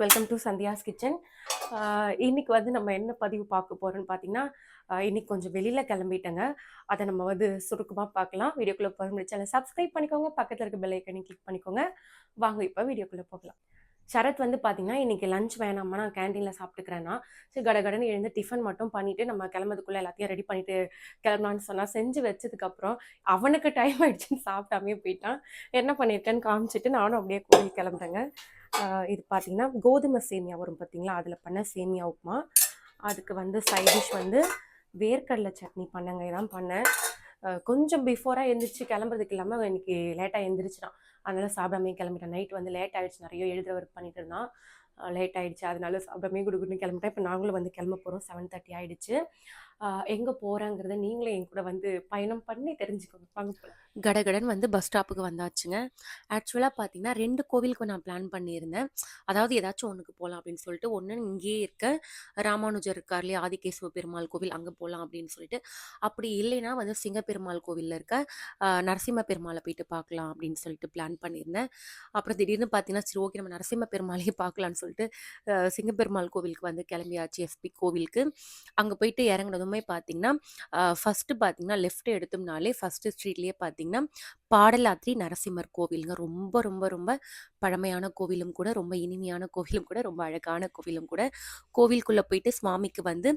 Welcome to Sandhya's kitchen. இன்னைக்கு வந்து நம்ம என்ன பதிவு பார்க்க போகிறோம்னு பார்த்தீங்கன்னா இன்னைக்கு கொஞ்சம் வெளியில் கிளம்பிட்டேங்க. அதை நம்ம வந்து சுருக்கமாக பார்க்கலாம் வீடியோக்குள்ளே போக முடிச்சால சப்ஸ்கிரைப் பண்ணிக்கோங்க. பக்கத்தில் இருக்க பெல்லைக்கனையும் கிளிக் பண்ணிக்கோங்க. வாங்க இப்போ வீடியோக்குள்ளே போகலாம். சரத் வந்து பார்த்தீங்கன்னா இன்னைக்கு லஞ்ச் வேணாமா நான் கேண்டீனில் சாப்பிட்டுக்கிறேன்னா சரி கடகடன்னு எழுந்து டிஃபன் மட்டும் பண்ணிவிட்டு நம்ம கிளம்புறதுக்குள்ளே எல்லாத்தையும் ரெடி பண்ணிட்டு கிளம்பலான்னு சொன்னால் செஞ்சு வச்சதுக்கப்புறம் அவனுக்கு டைம் ஆகிடுச்சுன்னு சாப்பிட்டாமே போயிட்டான். என்ன பண்ணியிருக்கேன்னு காமிச்சிட்டு நானும் அப்படியே கோயில் கிளம்புறேங்க. இது பார்த்தீங்கன்னா கோதுமை சேமியா வரும் பார்த்தீங்களா அதில் பண்ண சேமியா உப்புமா. அதுக்கு வந்து சைட் டிஷ் வந்து வேர்க்கடலை சட்னி பண்ணங்க இதான் பண்ணேன். கொஞ்சம் பிஃபோராக எழுந்திரிச்சு கிளம்புறதுக்கு இல்லாமல் இன்னைக்கு லேட்டாக எழுந்திரிச்சிட்டான் அதனால் சாப்பிடாமே கிளம்பிட்டேன். நைட் வந்து லேட் ஆகிடுச்சு நிறைய எழுதுற ஒர்க் பண்ணிட்டு இருந்தான். லேட் ஆகிடுச்சு அதனால சாப்பிடாமே குடுகுடுன்னு கிளம்பிட்டேன். இப்போ நாங்களும் வந்து கிளம்ப போகிறோம் செவன் தேர்ட்டி ஆகிடுச்சு எங்கே போகிறாங்கிறத நீங்களே என் கூட வந்து பயணம் பண்ணி தெரிஞ்சுக்கோங்க. வாங்க கடகடன் வந்து பஸ் ஸ்டாப்புக்கு வந்தாச்சுங்க. ஆக்சுவலாக பார்த்தீங்கன்னா ரெண்டு கோவிலுக்கு நான் பிளான் பண்ணியிருந்தேன். அதாவது ஏதாச்சும் ஒன்றுக்கு போகலாம் அப்படின்னு சொல்லிட்டு ஒன்று இங்கேயே இருக்க. ராமானுஜர் இருக்கார் இல்லையா? ஆதிகேஸ்வ பெருமாள் கோவில் அங்கே போகலாம் அப்படின்னு சொல்லிட்டு. அப்படி இல்லைன்னா வந்து சிங்கப்பெருமாள் கோவிலில் இருக்க நரசிம்ம பெருமாளை போயிட்டு பார்க்கலாம் அப்படின்னு சொல்லிட்டு பிளான் பண்ணியிருந்தேன். அப்புறம் திடீர்னு பார்த்தீங்கன்னா சரி ஓகே நம்ம நரசிம்ம பெருமாளையே பார்க்கலான்னு சொல்லிட்டு சிங்கப்பெருமாள் கோவிலுக்கு வந்து கிளம்பியாச்சு எஸ்பி கோவிலுக்கு. அங்கே போயிட்டு இறங்கினதும் பார்த்தீங்கன்னா ஃபஸ்ட்டு பார்த்தீங்கன்னா லெஃப்ட் எடுத்தோம்னாலே ஃபஸ்ட்டு ஸ்ட்ரீட்லேயே பார்த்தீங்கன்னா பாடலாத்ரி நரசிம்மர் கோவிலுங்க. ரொம்ப ரொம்ப ரொம்ப பழமையான கோவிலும் கூட ரொம்ப இனிமையான கோவிலும் கூட ரொம்ப அழகான கோவிலும் கூட. கோவிலுக்குள்ளே போயிட்டு சுவாமிக்கு வந்து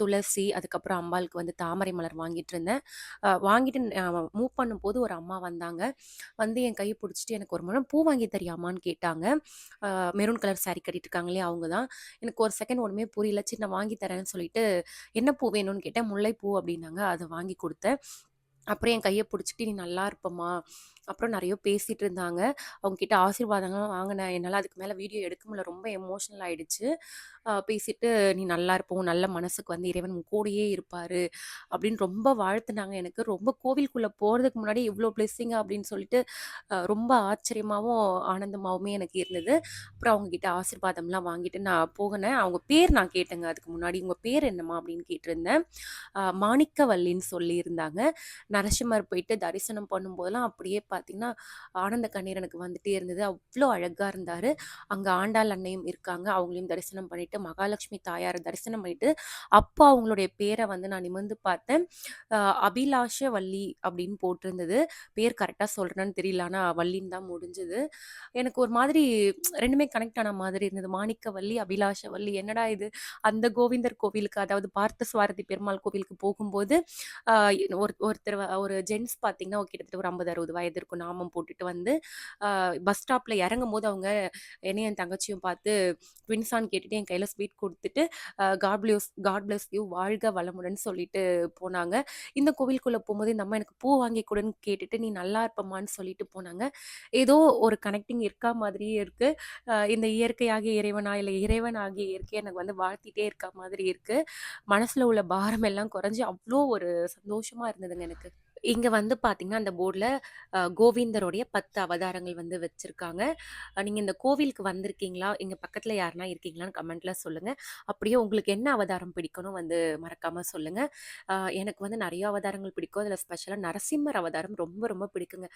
துளசி அதுக்கப்புறம் அம்பாளுக்கு வந்து தாமரை மலர் வாங்கிட்டு இருந்தேன். வாங்கிட்டு மூவ் பண்ணும்போது ஒரு அம்மா வந்தாங்க. வந்து என் கையை பிடிச்சிட்டு எனக்கு ஒரு முறை பூ வாங்கி தெரியாமான்னு கேட்டாங்க. மெரூன் கலர் சாரி கட்டிட்டு இருக்காங்களே அவங்க தான். எனக்கு ஒரு செகண்ட் ஒன்றுமே புரியல. சின்ன வாங்கி தரேன்னு சொல்லிட்டு என்ன பூ வேணும்னு கேட்டேன். முல்லைப்பூ அப்படின்னாங்க. அதை வாங்கி கொடுத்தேன். அப்புறம் என் கையை பிடிச்சிட்டு நீ நல்லா இருப்பம்மா. அப்புறம் நிறைய பேசிகிட்டு இருந்தாங்க. அவங்கக்கிட்ட ஆசீர்வாதங்கள்லாம் வாங்கினேன் என்னால் அதுக்கு மேலே வீடியோ எடுக்க முடியல. ரொம்ப எமோஷனல் ஆகிடுச்சு பேசிட்டு நீ நல்லா இருப்போம் நல்ல மனசுக்கு வந்து இறைவன் உன் கூடயே இருப்பார் அப்படின்னு ரொம்ப வாழ்த்துனாங்க எனக்கு. ரொம்ப கோவிலுக்குள்ளே போகிறதுக்கு முன்னாடி இவ்வளோ பிளெஸ்ஸிங் அப்படின்னு சொல்லிட்டு ரொம்ப ஆச்சரியமாகவும் ஆனந்தமாகவுமே எனக்கு இருந்தது. அப்புறம் அவங்கக்கிட்ட ஆசீர்வாதம்லாம் வாங்கிட்டு நான் போகினேன். அவங்க பேர் நான் கேட்டேங்க. அதுக்கு முன்னாடி உங்கள் பேர் என்னம்மா அப்படின்னு கேட்டிருந்தேன். மாணிக்கவல்லின்னு சொல்லியிருந்தாங்க. நரசிம்மர் போயிட்டு தரிசனம் பண்ணும்போதெல்லாம் அப்படியே பார்த்தீங்கன்னா ஆனந்த கண்ணீர் எனக்கு வந்துட்டே இருந்தது. அவ்வளோ அழகாக இருந்தார். அங்கே ஆண்டாள் அன்னையும் இருக்காங்க. அவங்களையும் தரிசனம் பண்ணிட்டு மகாலட்சுமி தாயாரை தரிசனம் பண்ணிட்டு அப்போ அவங்களுடைய பேரை வந்து நான் நிமிர்ந்து பார்த்தேன். அபிலாஷ வள்ளி அப்படின்னு போட்டிருந்தது. பேர் கரெக்டாக சொல்கிறேன்னு தெரியல. ஆனால் வள்ளின்னு தான் முடிஞ்சது. எனக்கு ஒரு மாதிரி ரெண்டுமே கனெக்ட் ஆன மாதிரி இருந்தது. மாணிக்க வள்ளி அபிலாஷ வள்ளி என்னடா இது? அந்த கோவிந்தர் கோவிலுக்கு அதாவது பார்த்த சுவாரதி பெருமாள் கோவிலுக்கு போகும்போது ஒரு ஒருத்தர் ஒரு ஜென்ட்ஸ் பார்த்தீங்கன்னா கிட்டத்தட்ட ஒரு ஐம்பது அறுபது வயது இருக்கும். நாமம் போட்டுட்டு வந்து பஸ் ஸ்டாப்பில் இறங்கும் போது அவங்க என்னையும் என் தங்கச்சியும் பார்த்து ட்வின்ஸான்னு கேட்டுட்டு என் கையில் ஸ்வீட் கொடுத்துட்டு God bless God bless you வாழ்க வளமுடன் சொல்லிட்டு போனாங்க. இந்த கோவிலுக்குள்ளே போகும்போது இந்த அம்மா எனக்கு பூ வாங்கி கொடுன்னு கேட்டுட்டு நீ நல்லா இருப்பம்மான்னு சொல்லிட்டு போனாங்க. ஏதோ ஒரு கனெக்டிங் இருக்கா மாதிரியே இருக்குது இந்த இயற்கையாகிய இறைவனா இல்லை இறைவன் ஆகிய எனக்கு வந்து வாழ்த்திட்டே இருக்க மாதிரி இருக்குது மனசில் உள்ள பாரம் எல்லாம் குறைஞ்சி அவ்வளோ ஒரு சந்தோஷமாக இருந்ததுங்க எனக்கு. இங்க வந்து பாத்தீங்கன்னா அந்த போர்டில் கோவிந்தருடைய பத்து அவதாரங்கள் வந்து வச்சிருக்காங்க. நீங்கள் நீங்க இந்த கோவிலுக்கு வந்திருக்கீங்களா? இங்க பக்கத்துல யாருன்னா இருக்கீங்களான்னு கமெண்ட்ல சொல்லுங்க. அப்படியே உங்களுக்கு என்ன அவதாரம் பிடிக்கணும் வந்து மறக்காம சொல்லுங்க. எனக்கு வந்து நிறைய அவதாரங்கள் பிடிக்கும். அதில் ஸ்பெஷலாக நரசிம்மர் அவதாரம் ரொம்ப ரொம்ப பிடிக்குங்க.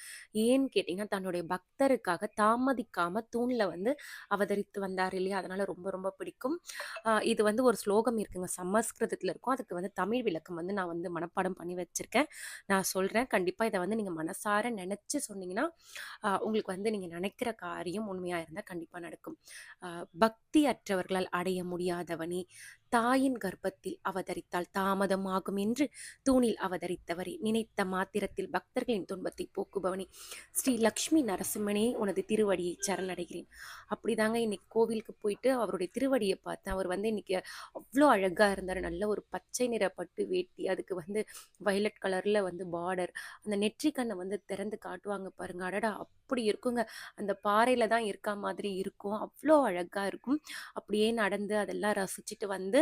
ஏன்னு கேட்டிங்கன்னா தன்னுடைய பக்தருக்காக தாமதிக்காம தூணில் வந்து அவதரித்து வந்தார் இல்லையா? அதனால ரொம்ப ரொம்ப பிடிக்கும். இது வந்து ஒரு ஸ்லோகம் இருக்குங்க. சமஸ்கிருதத்தில் இருக்கும். அதுக்கு வந்து தமிழ் விளக்கம் வந்து நான் வந்து மனப்பாடம் பண்ணி வச்சிருக்கேன். நான் சொல்கிறேன் கண்டிப்பாக இதை வந்து நீங்கள் மனசார நினச்சி சொன்னீங்கன்னா உங்களுக்கு வந்து நீங்கள் நினைக்கிற காரியம் உண்மையாக இருந்தால் கண்டிப்பாக நடக்கும். பக்தி அற்றவர்களால் அடைய முடியாதவனே தாயின் கர்ப்பத்தில் அவதரித்தால் தாமதமாகும் என்று தூணில் அவதரித்தவரே. நினைத்த மாத்திரத்தில் பக்தர்களின் துன்பத்தை போக்குபவனே. ஸ்ரீ லக்ஷ்மி நரசிம்மனே உனது திருவடியை சரணடைகிறேன். அப்படிதாங்க இன்னைக்கு கோவிலுக்கு போயிட்டு அவருடைய திருவடியை பார்த்தேன். அவர் வந்து இன்னைக்கு அவ்வளோ அழகாக இருந்தார். நல்ல ஒரு பச்சை நிற பட்டு வேட்டி அதுக்கு வந்து வயலட் கலரில் வந்து பார்டர் அந்த நெற்றிக்கண்ணை வந்து திறந்து காட்டுவாங்க பாருங்க. அடடா அப்படி இருக்குங்க. அந்த பாறையில தான் இருக்கா மாதிரி இருக்கும். அவ்வளோ அழகாக இருக்கும். அப்படியே நடந்து அதெல்லாம் ரசிச்சுட்டு வந்து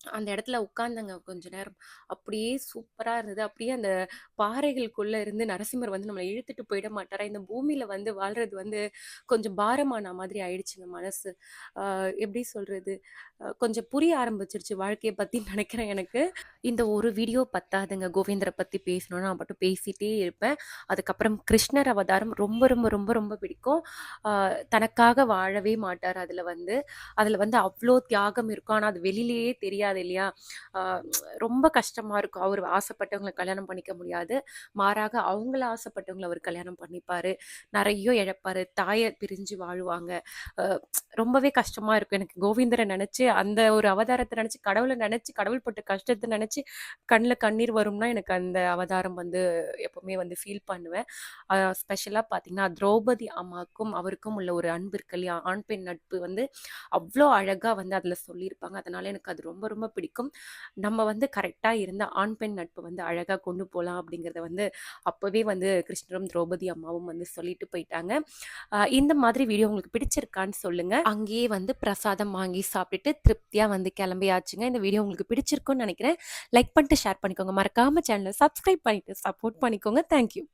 அந்த இடத்துல உட்கார்ந்தேங்க கொஞ்ச நேரம். அப்படியே சூப்பரா இருந்தது. அப்படியே அந்த பாறைகளுக்குள்ள இருந்து நரசிம்மர் வந்து நம்மளை இழுத்துட்டு போயிட மாட்டாரா? இந்த பூமியில வந்து வாழ்றது வந்து கொஞ்சம் பாரமான மாதிரி ஆயிடுச்சுங்க மனசு. எப்படி சொல்றது? கொஞ்சம் புரிய ஆரம்பிச்சிருச்சு வாழ்க்கையை பத்தி நினைக்கிறேன் எனக்கு. இந்த ஒரு வீடியோ பத்தாதுங்க. கோவிந்தரை பத்தி பேசணும்னு நான் மட்டும் பேசிட்டே இருப்பேன். அதுக்கப்புறம் கிருஷ்ணர் அவதாரம் ரொம்ப ரொம்ப ரொம்ப ரொம்ப பிடிக்கும். தனக்காக வாழவே மாட்டார் அதுல வந்து. அதுல வந்து அவ்வளோ தியாகம் இருக்கும். ஆனா அது வெளியிலேயே தெரியாது இல்லையா? ரொம்ப கஷ்டமாக இருக்கும். அவர் ஆசைப்பட்டவங்கள கல்யாணம் பண்ணிக்க முடியாது. மாறாக அவங்கள ஆசைப்பட்டவங்களை அவர் கல்யாணம் பண்ணிப்பார் நிறைய இழப்பார் தாயை பிரிஞ்சு வாழுவாங்க. ரொம்பவே கஷ்டமாக இருக்கும். எனக்கு கோவிந்தரை நினச்சி அந்த ஒரு அவதாரத்தை நினச்சி கடவுளை நினச்சி கடவுள் பட்ட கஷ்டத்தை நினச்சி கண்ணில் கண்ணீர் வரும்னா, எனக்கு அந்த அவதாரம் வந்து எப்போவுமே வந்து ஃபீல் பண்ணுவேன். ஸ்பெஷலாக பார்த்தீங்கன்னா, திரௌபதி அம்மாவுக்கும், அவருக்கும் உள்ள ஒரு அன்பு இருக்கு இல்லையா? ஆண், பெண் நட்பு வந்து அவ்வளோ அழகாக வந்து அதில் சொல்லியிருப்பாங்க. அதனால எனக்கு அது ரொம்ப ரொம்ப ரொம்ப பிடிக்கும். நம்ம வந்து கரெக்டாக இருந்த ஆண், பெண் நட்பு வந்து அழகாக கொண்டு போகலாம் அப்படிங்கிறத வந்து அப்போவே வந்து கிருஷ்ணரும், திரௌபதி அம்மாவும் வந்து சொல்லிட்டு போயிட்டாங்க. இந்த மாதிரி வீடியோ உங்களுக்கு பிடிச்சிருக்கான்னு சொல்லுங்கள் அங்கேயே வந்து பிரசாதம் வாங்கி சாப்பிட்டுட்டு திருப்தியாக வந்து கிளம்பியாச்சுங்க. இந்த வீடியோ உங்களுக்கு பிடிச்சிருக்கும்னு நினைக்கிறேன் லைக் பண்ணிட்டு, ஷேர் பண்ணிக்கோங்க. மறக்காமல் சேனலை சப்ஸ்கிரைப் பண்ணிட்டு சப்போர்ட் பண்ணிக்கோங்க. Thank you.